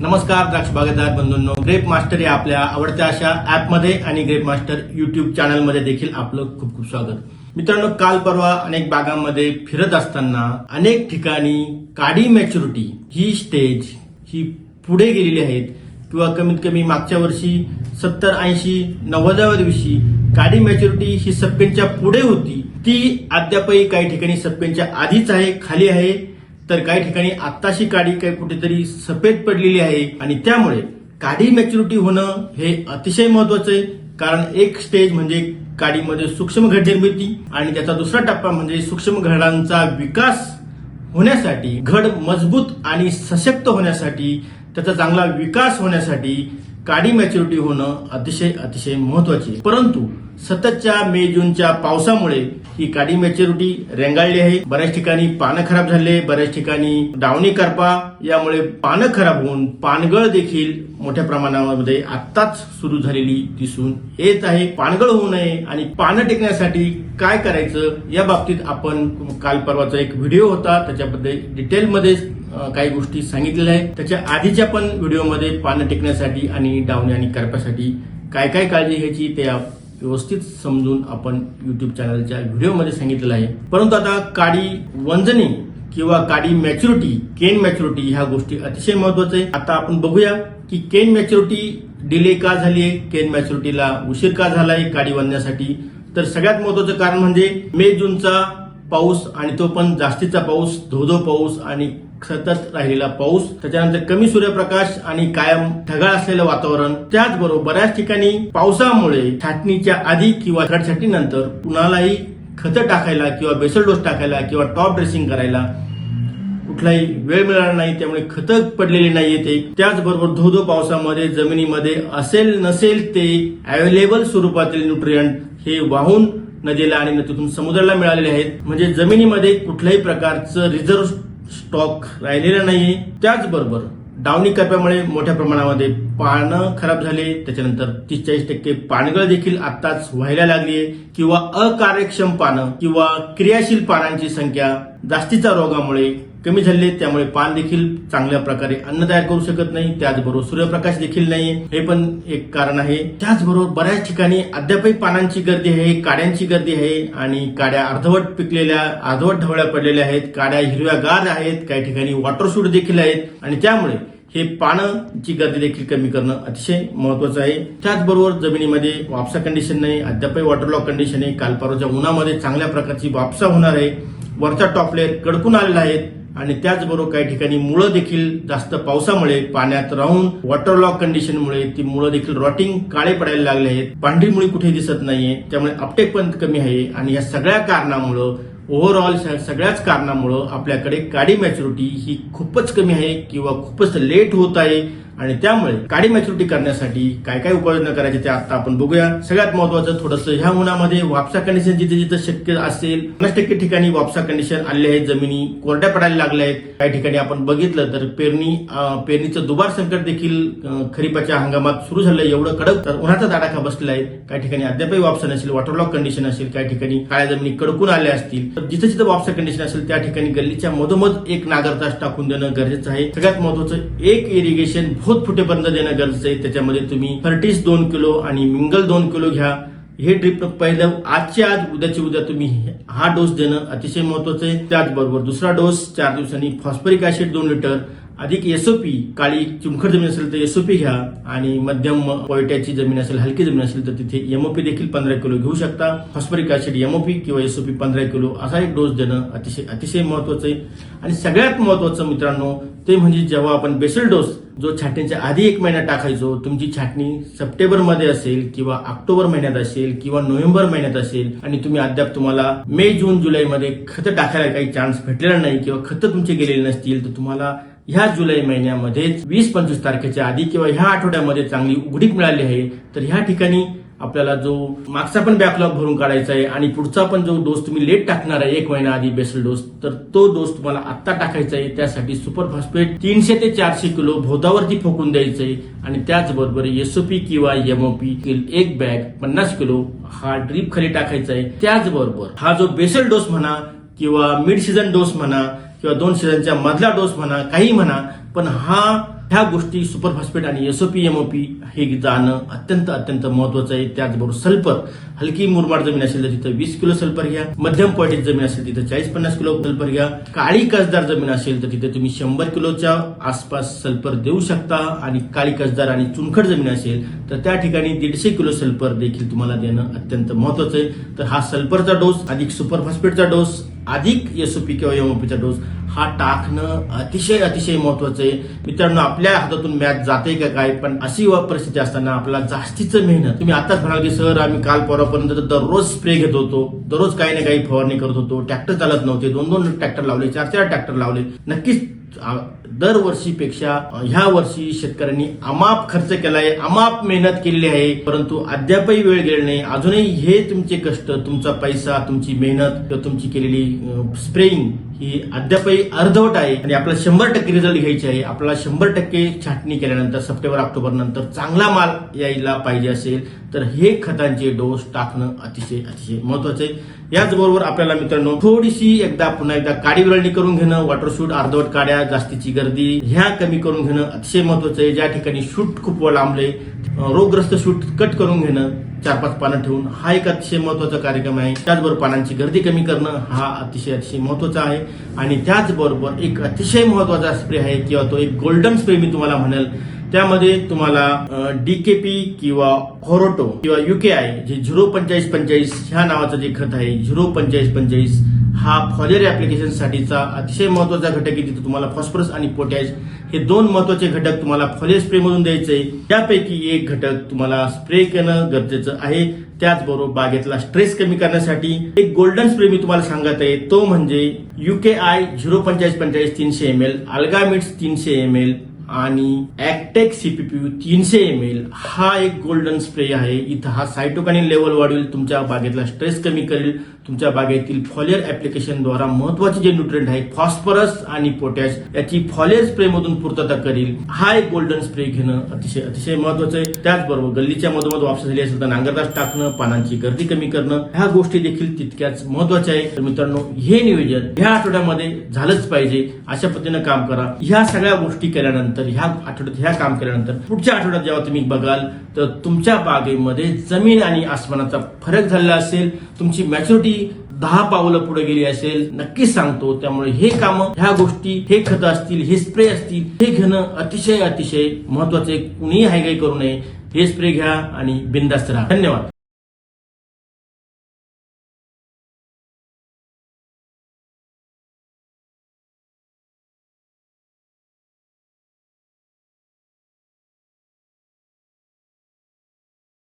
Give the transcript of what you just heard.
नमस्कार द्राक्ष बागायतदार बंधूंनो. ग्रेप मास्टर या आपल्या आवडत्या अशा ऍपमध्ये आणि ग्रेप मास्टर युट्यूब चॅनलमध्ये देखील आपलं खूप खूप स्वागत. मित्रांनो काल परवा अनेक बागांमध्ये फिरत असताना अनेक ठिकाणी काडी मॅच्युरिटी ही स्टेज ही पुढे गेलेली आहेत किंवा कमीत कमी मागच्या वर्षी सत्तर ऐंशी नव्वदाव्या दिवशी काडी मॅच्युरिटी ही सप्पेंच्या पुढे होती. ती अद्यापही काही ठिकाणी सप्पेंच्या आधीच आहे खाली आहे. तर काही ठिकाणी आत्ताशी काडी काही कुठेतरी सफेद पडलेली आहे आणि त्यामुळे काडी मॅच्युरिटी होणं हे अतिशय महत्वाचं आहे कारण एक स्टेज म्हणजे काडीमध्ये सूक्ष्म घड निर्मिती आणि त्याचा दुसरा टप्पा म्हणजे सूक्ष्म घडांचा विकास होण्यासाठी घड मजबूत आणि सशक्त होण्यासाठी त्याचा चांगला विकास होण्यासाठी काडी मॅच्युरिटी होणं अतिशय अतिशय महत्त्वाचे आहे. परंतु सततच्या मे जूनच्या पावसामुळे ही काडी मॅच्युरिटी रेंगाळली आहे. बऱ्याच ठिकाणी पानं खराब झाले बऱ्याच ठिकाणी डावणी करपा यामुळे पानं खराब होऊन पानगळ देखील मोठ्या प्रमाणामध्ये आत्ताच सुरू झालेली दिसून येत आहे. पानगळ होऊ नये आणि पानं टिकण्यासाठी काय करायचं या बाबतीत आपण काल परवाचा एक व्हिडिओ होता. त्याच्याबद्दल डिटेलमध्ये काही गोष्टी सांगितलेल्या आहेत. त्याच्या आधीच्या पण व्हिडिओमध्ये पानं टिकण्यासाठी आणि डावणी आणि करप्यासाठी काय काय काळजी घ्यायची ते व्यवस्थित समजून आपण युट्यूब चॅनलच्या व्हिडिओमध्ये सांगितलेलं आहे. परंतु आता काडी वंजनी किंवा काडी मॅच्युरिटी केन मॅच्युरिटी ह्या गोष्टी अतिशय महत्त्वाच्या आहे. आता आपण बघूया की केन मॅच्युरिटी डिले का झाली आहे? केन मॅच्युरिटीला उशीर का झालाय काडी वंजण्यासाठी? तर सगळ्यात महत्वाचं कारण म्हणजे मे जूनचा पाऊस आणि तो पण जास्तीचा पाऊस धोधो पाऊस आणि सतत राहिलेला पाऊस त्याच्यानंतर कमी सूर्यप्रकाश आणि कायम ढगाळ असलेलं वातावरण त्याचबरोबर बऱ्याच ठिकाणी पावसामुळे छाटणीच्या आधी किंवा छाटणीनंतर कुणालाही खतं टाकायला किंवा बेसल डोस टाकायला किंवा टॉप ड्रेसिंग करायला कुठलाही वेळ मिळाला नाही त्यामुळे खतं पडलेली नाहीये ते त्याचबरोबर धोधो पावसामध्ये जमिनीमध्ये असेल नसेल ते अवेलेबल स्वरूपातील न्यूट्रियंट हे वाहून नदीला आणि तिथून समुद्राला मिळालेले आहेत. म्हणजे जमिनीमध्ये कुठल्याही प्रकारचं रिझर्व्ह स्टॉक राहिलेला नाहीये. त्याचबरोबर डावणी करप्यामुळे मोठ्या प्रमाणामध्ये पानं खराब झाले. त्याच्यानंतर तीस चाळीस टक्के पानगळ देखील आत्ताच व्हायला लागलीये. किंवा अकार्यक्षम पानं किंवा क्रियाशील पानांची संख्या जास्तीच्या रोगामुळे कमी झाले त्यामुळे पान देखील चांगल्या प्रकारे अन्न तयार करू शकत नाही त्याचबरोबर सूर्यप्रकाश देखील नाही हे पण एक कारण आहे. त्याचबरोबर बऱ्याच ठिकाणी अद्यापही पानांची गर्दी आहे काड्यांची गर्दी आहे आणि काड्या अर्धवट पिकलेल्या अर्धवट ढवळ्या पडलेल्या आहेत. काड्या हिरव्यागार आहेत काही ठिकाणी वॉटरसूट देखील आहेत आणि त्यामुळे हे पानांची गर्दी देखील कमी करणं अतिशय महत्वाचं आहे. त्याचबरोबर जमिनीमध्ये वापसा कंडिशन नाही अद्यापही वॉटरलॉक कंडिशन आहे. काल परवाच्या उन्हामध्ये चांगल्या प्रकारची वापसा होणार आहे. वरचा टॉप लेअर कडकून आलेला आहे. आणि त्याचबरोबर काही ठिकाणी मुळं देखील जास्त पावसामुळे पाण्यात राहून वॉटरलॉक कंडिशनमुळे ती मुळं देखील रॉटिंग काळे पडायला लागले आहेत. पांढरी मुळी कुठे दिसत नाहीये. त्यामुळे अपटेक पण कमी आहे. आणि या सगळ्या कारणामुळं ओव्हरऑल सगळ्याच कारणामुळं आपल्याकडे काडी मॅच्युरिटी ही खूपच कमी आहे किंवा खूपच लेट होत आहे. आणि त्यामुळे काडी मॅच्युरिटी करण्यासाठी काय काय उपाययोजना करायचे ते आता आपण बघूया. सगळ्यात महत्वाचं थोडंसं ह्या उन्हामध्ये वापसा कंडिशन जिथे जिथे शक्य असेल पन्नास टक्के ठिकाणी वापसा कंडिशन आले आहेत जमिनी कोरड्या पडायला लागल्या आहेत. काही ठिकाणी आपण बघितलं तर पेरणी पेरणीचं दुबार संकट देखील खरीपाच्या हंगामात सुरू झालं एवढं कडक. तर उन्हाचा दाडाखा बसलेला आहे. काही ठिकाणी अद्यापही वापसा नसेल वॉटरलॉक कंडिशन असेल काही ठिकाणी काळ्या जमिनी कडकून आल्या असतील. तर जिथं जिथं वापसा कंडिशन असेल त्या ठिकाणी गल्लीच्या मधोमध एक नागरतास टाकून देणं गरजेचं आहे. सगळ्यात महत्वाचं एक इरिगेशन भूत फुटेपर्यंत देणं गरजेचं आहे. त्याच्यामध्ये तुम्ही थर्टीस दोन किलो आणि मिंगल दोन किलो घ्या. हे ड्रिप पहिलं आजच्या आज उद्याची उद्या तुम्ही हा डोस देणं अतिशय महत्वाचं आहे. त्याचबरोबर दुसरा डोस चार दिवसांनी फॉस्फरिक ऍसिड दोन लिटर अधिक एसओपी काळी चुमखर जमीन असेल तर एसओपी घ्या. आणि मध्यम पोयट्याची जमीन असेल हलकी जमीन असेल तर तिथे एमओपी देखील पंधरा किलो घेऊ शकता. फॉस्फरिक ऍसिड एमओपी किंवा एसओपी पंधरा किलो असा एक डोस देणं अतिशय अतिशय महत्वाचं आहे. आणि सगळ्यात महत्वाचं मित्रांनो ते म्हणजे जेव्हा आपण बेसल डोस जो छाटणीच्या आधी एक महिना टाकायचो तुमची छाटणी सप्टेंबरमध्ये असेल किंवा ऑक्टोबर महिन्यात असेल किंवा नोव्हेंबर महिन्यात असेल आणि तुम्ही अद्याप तुम्हाला मे जून जुलै मध्ये खतं टाकायला काही चान्स भेटलेला नाही किंवा खतं तुमचे गेलेले नसतील तर तुम्हाला ह्या जुलै महिन्यामध्येच वीस पंचवीस तारखेच्या आधी किंवा ह्या आठवड्यामध्ये चांगली उघडीक मिळाली आहे. तर ह्या ठिकाणी आपल्याला जो मागचा पण बॅकलॉग भरून काढायचा आहे आणि पुढचा पण जो डोस तुम्ही लेट टाकणार आहे एक महिना आधी बेसल डोस तर तो डोस तुम्हाला आत्ता टाकायचा आहे. त्यासाठी सुपर फॉस्फेट तीनशे ते चारशे किलो भोतावरती फोकून द्यायचं आहे. आणि त्याचबरोबर एसओपी किंवा एमओपी एक बॅग पन्नास किलो हा ड्रीप खाली टाकायचा आहे. त्याचबरोबर हा जो बेसल डोस म्हणा किंवा मिड सीझन डोस म्हणा किंवा दोन सीझनच्या मधला डोस म्हणा काही म्हणा पण हा ह्या गोष्टी सुपरफॉस्फेट आणि एसओपी एमओपी हे जाणं अत्यंत अत्यंत महत्वाचं आहे. त्याचबरोबर सल्फर हलकी मुरमाड जमीन असेल तर तिथं वीस किलो सल्फर घ्या. मध्यम क्वालिटीची जमीन असेल तिथं चाळीस पन्नास किलो सल्फर घ्या. काळी कसदार जमीन असेल तर तिथे तुम्ही शंभर किलोच्या आसपास सल्फर देऊ शकता. आणि काळी कसदार आणि चुनखड जमीन असेल तर त्या ठिकाणी दीडशे किलो सल्फर देखील तुम्हाला देणं अत्यंत महत्वाचं आहे. तर हा सल्फरचा डोस अधिक सुपरफॉस्फेटचा डोस अधिक एसओपी किंवा एमओपीचा डोस हा टाकणं अतिशय अतिशय महत्वाचं आहे. मित्रांनो आपल्या हातातून मॅच जाते का काय? पण अशी परिस्थिती असताना आपला जास्तीचं मेहनत. तुम्ही आताच म्हणाल की सर आम्ही काल परवापर्यंत दररोज स्प्रे घेत होतो. दररोज काही ना काही फवारणी करत होतो. ट्रॅक्टर चालत नव्हते. दोन दोन ट्रॅक्टर लावले चार चार ट्रॅक्टर लावले. नक्कीच दरवर्षीपेक्षा ह्या वर्षी शेतकऱ्यांनी अमाप खर्च केलाय अमाप मेहनत केलेली आहे. परंतु अद्यापही वेळ गेली नाही. अजूनही हे तुमचे कष्ट तुमचा पैसा तुमची मेहनत किंवा तुमची केलेली स्प्रेइंग ही अद्यापही अर्धवट आहे आणि आपल्याला शंभर टक्के रिझल्ट घ्यायचे आहे. आपल्याला शंभर टक्के छाटणी केल्यानंतर सप्टेंबर ऑक्टोबर नंतर चांगला माल यायला पाहिजे असेल तर हे खतांचे डोस टाकणं अतिशय अतिशय महत्वाचं आहे. याचबरोबर आपल्याला मित्रांनो थोडीशी एकदा पुन्हा एकदा काडी विरळणी करून घेणं वॉटर शूट अर्धवट काड्या जास्तीची गर्दी ह्या कमी करून घेणं अतिशय महत्वाचं आहे. ज्या ठिकाणी शूट खूप लांबले रोगग्रस्त शूट कट करून घेणं चार पाच पानं ठेवून हा एक अतिशय महत्त्वाचा कार्यक्रम आहे. त्याचबरोबर पानांची गर्दी कमी करणं हा अतिशय अतिशय महत्त्वाचा आहे. आणि त्याचबरोबर एक अतिशय महत्त्वाचा स्प्रे आहे किंवा तो एक गोल्डन स्प्रे मी तुम्हाला म्हणेल. त्यामध्ये तुम्हाला डीकेपी किंवा होरोटो किंवा युकेआय जे झिरो पंचाळीस पंचाळीस ह्या नावाचं जे खत आहे झिरो पंचाळीस पंचाळीस हा फॉलेरी ॲप्लिकेशनसाठीचा अतिशय महत्त्वाचा घटक आहे तिथे तुम्हाला फॉस्फरस आणि पोटॅश हे दोन महत्त्वाचे घटक तुम्हाला फॉलियर स्प्रेमधून द्यायचे त्यापैकी एक घटक तुम्हाला स्प्रे करणं गरजेचं आहे. त्याचबरोबर बागेतला स्ट्रेस कमी करण्यासाठी एक गोल्डन स्प्रे मी तुम्हाला सांगत आहे. तो म्हणजे युकेआय झिरो पंचेचाळीस पंचेचाळीस तीनशे एम एल अल्गामिट्स तीनशे एम एल आणि ऍक्टेक सीपीपी तीनशे एम एल हा एक गोल्डन स्प्रे आहे. इथं हा सायटोकानिन लेवल वाढवेल तुमच्या बागेतला स्ट्रेस कमी करेल. तुमच्या बागेतील फॉलियर ऍप्लिकेशन द्वारा महत्त्वाचे जे न्यूट्रिएंट आहे फॉस्फरस आणि पोटॅश याची फॉलियर स्प्रे मधून पूर्तता करेल. हा एक गोल्डन स्प्रे घेणं अतिशय अतिशय महत्वाचं आहे. त्याचबरोबर गल्लीच्या मधोमध वापस झाली असेल तर नांगरदास टाकणं पानांची गर्दी कमी करणं ह्या गोष्टी देखील तितक्याच महत्त्वाच्या आहे. तर मित्रांनो हे नियोजन ह्या आठवड्यामध्ये झालंच पाहिजे. अशा पद्धतीनं काम करा. ह्या सगळ्या गोष्टी केल्यानंतर केल्यानंतर ह्या आठवड्यात ह्या काम केल्यानंतर पुढच्या आठवड्यात जेव्हा तुम्ही बघाल तर तुमच्या बागेमध्ये जमीन आणि आसमानाचा फरक झालेला असेल तुमची मॅच्युरिटी दहा पावलं पुढे गेली असेल नक्कीच सांगतो. त्यामुळे हे काम ह्या गोष्टी हे खत असतील हे स्प्रे असतील हे घेणं अतिशय अतिशय महत्त्वाचे कुणीही हायगाई करू नये. हे स्प्रे घ्या आणि बिंदास्त राहा. धन्यवाद.